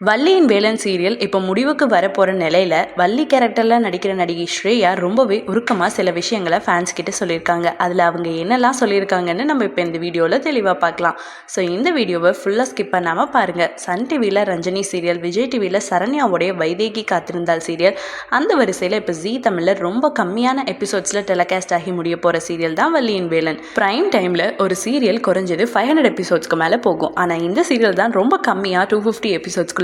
வள்ளியின் Velan serial இப்போ முடிவுக்கு வரப்போகிற நிலையில் வள்ளி கேரக்டரில் நடிக்கிற நடிகை ஸ்ரேயா ரொம்பவே உருக்கமாக சில விஷயங்களை ஃபேன்ஸ் கிட்ட சொல்லியிருக்காங்க. அதில் அவங்க என்னெல்லாம் சொல்லியிருக்காங்கன்னு நம்ம இப்போ இந்த வீடியோவில் தெளிவாக பார்க்கலாம். ஸோ இந்த வீடியோவை ஃபுல்லாக ஸ்கிப் பண்ணாமல் பாருங்கள் சன் டிவியில் ரஞ்சனி சீரியல் விஜய் டிவியில் சரண்யாவுடைய வைதேகி காத்திருந்தால் சீரியல் அந்த வரிசையில் இப்போ ஜீ தமிழில் ரொம்ப கம்மியான எபிசோட்ஸில் டெலகாஸ்ட் ஆகி முடிய போகிற சீரியல் தான் வள்ளியின் வேலன். ப்ரைம் டைமில் ஒரு சீரியல் குறைஞ்சது ஃபைவ் ஹண்ட்ரட் எபிசோட்ஸ்க்கு மேலே போகும். ஆனால் இந்த சீரியல் தான் ரொம்ப கம்மியாக டூ ஃபிஃப்டி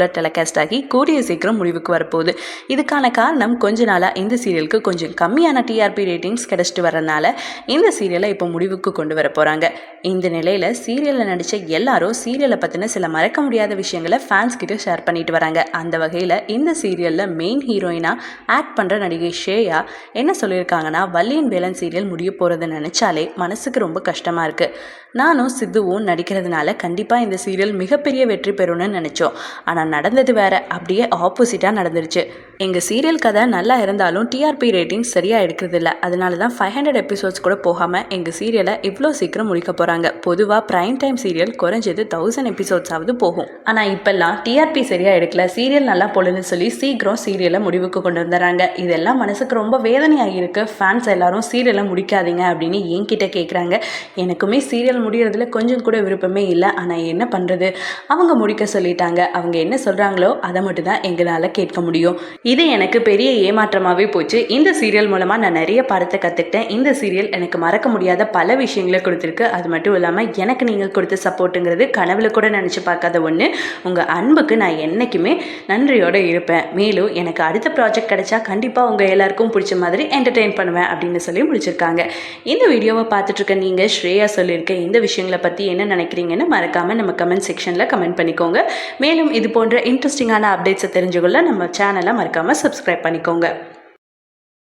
எபிசோட்ஸ்க்குள்ளே டெலகாஸ்ட் ஆகி கூடிய சீக்கிரம் முடிவுக்கு வரப்போகுது. இதுக்கான காரணம் கொஞ்ச நாளாக இந்த சீரியலுக்கு கொஞ்சம் கம்மியான டிஆர்பி ரேட்டிங்ஸ் கிடச்சிட்டு வரனால இந்த சீரியலை இப்போ முடிவுக்கு கொண்டு வர போகிறாங்க இந்த நிலையில் சீரியலில் நடித்த எல்லாரும் சீரியலை பற்றின சில மறக்க முடியாத விஷயங்களை ஃபேன்ஸ் கிட்ட ஷேர் பண்ணிட்டு வராங்க. அந்த வகையில் இந்த சீரியலில் மெயின் ஹீரோயினாக ஆக்ட் பண்ணுற நடிகை ஷேயா என்ன சொல்லியிருக்காங்கன்னா வள்ளியின் வேலன் சீரியல் முடிய போகிறது நினச்சாலே மனசுக்கு ரொம்ப கஷ்டமாக இருக்குது நானும் சித்துவும் நடிக்கிறதுனால கண்டிப்பாக இந்த சீரியல் மிகப்பெரிய வெற்றி பெறும்னு நினச்சோம். ஆனால் நடந்தது வேற. அப்படியே ஆப்போசிட்டாக நடந்துருச்சு. எங்கள் சீரியல் கதை நல்லா இருந்தாலும் டிஆர்பி ரேட்டிங் சரியாக எடுக்கிறது இல்லை. அதனால தான் ஃபைவ் ஹண்ட்ரட் எபிசோட்ஸ் கூட போகாமல் எங்கள் சீரியலை இவ்வளோ சீக்கிரம் முடிக்க போகிறாங்க பொதுவாக ப்ரைம் டைம் சீரியல் குறைஞ்சது தௌசண்ட் எபிசோட்ஸாவது போகும். ஆனால் இப்போல்லாம் டிஆர்பி சரியாக எடுக்கல. சீரியல் நல்லா போலன்னு சொல்லி சீக்கிரம் சீரியலை முடிவுக்கு கொண்டு வந்துடுறாங்க. இதெல்லாம் மனசுக்கு ரொம்ப வேதனையாக இருக்குது ஃபேன்ஸ் எல்லாரும் சீரியலை முடிக்காதீங்க அப்படின்னு என்கிட்ட கேட்குறாங்க எனக்குமே சீரியல் முடிகிறதுல கொஞ்சம் கூட விருப்பமே இல்லை. ஆனால் என்ன பண்ணுறது அவங்க முடிக்க சொல்லிட்டாங்க. அவங்க என்ன சொல்கிறாங்களோ அதை மட்டும் தான் எங்களால் கேட்க முடியும். இது எனக்கு பெரிய ஏமாற்றமாகவே போச்சு. இந்த சீரியல் மூலமாக நான் நிறைய பாடத்தை கற்றுக்கிட்டேன் இந்த சீரியல் எனக்கு மறக்க முடியாத பல விஷயங்களை கொடுத்துருக்கு. அது மட்டும் இல்லாமல் எனக்கு நீங்கள் கொடுத்த சப்போர்ட்டுங்கிறது கனவுல கூட நினச்சி பார்க்காத ஒன்று உங்கள் அன்புக்கு நான் என்றைக்குமே நன்றியோடு இருப்பேன். மேலும் எனக்கு அடுத்த ப்ராஜெக்ட் கிடைச்சா கண்டிப்பாக உங்கள் எல்லாருக்கும் பிடிச்ச மாதிரி என்டர்டெயின் பண்ணுவேன் அப்படின்னு சொல்லி முடிச்சிருக்காங்க. இந்த வீடியோவை பார்த்துட்ருக்க நீங்கள் ஸ்ரேயா சொல்லியிருக்க இந்த விஷயங்களை பற்றி என்ன நினைக்கிறீங்கன்னு மறக்காமல் நம்ம கமெண்ட் செக்ஷனில் கமெண்ட் பண்ணிக்கோங்க. மேலும் இது போன்ற போன்ற இன்ட்ரெஸ்டிங்கான அப்டேட்ஸை தெரிஞ்சுக்கொள்ள நம்ம சேனலை மறக்காமல் சப்ஸ்கிரைப் பண்ணிக்கோங்க.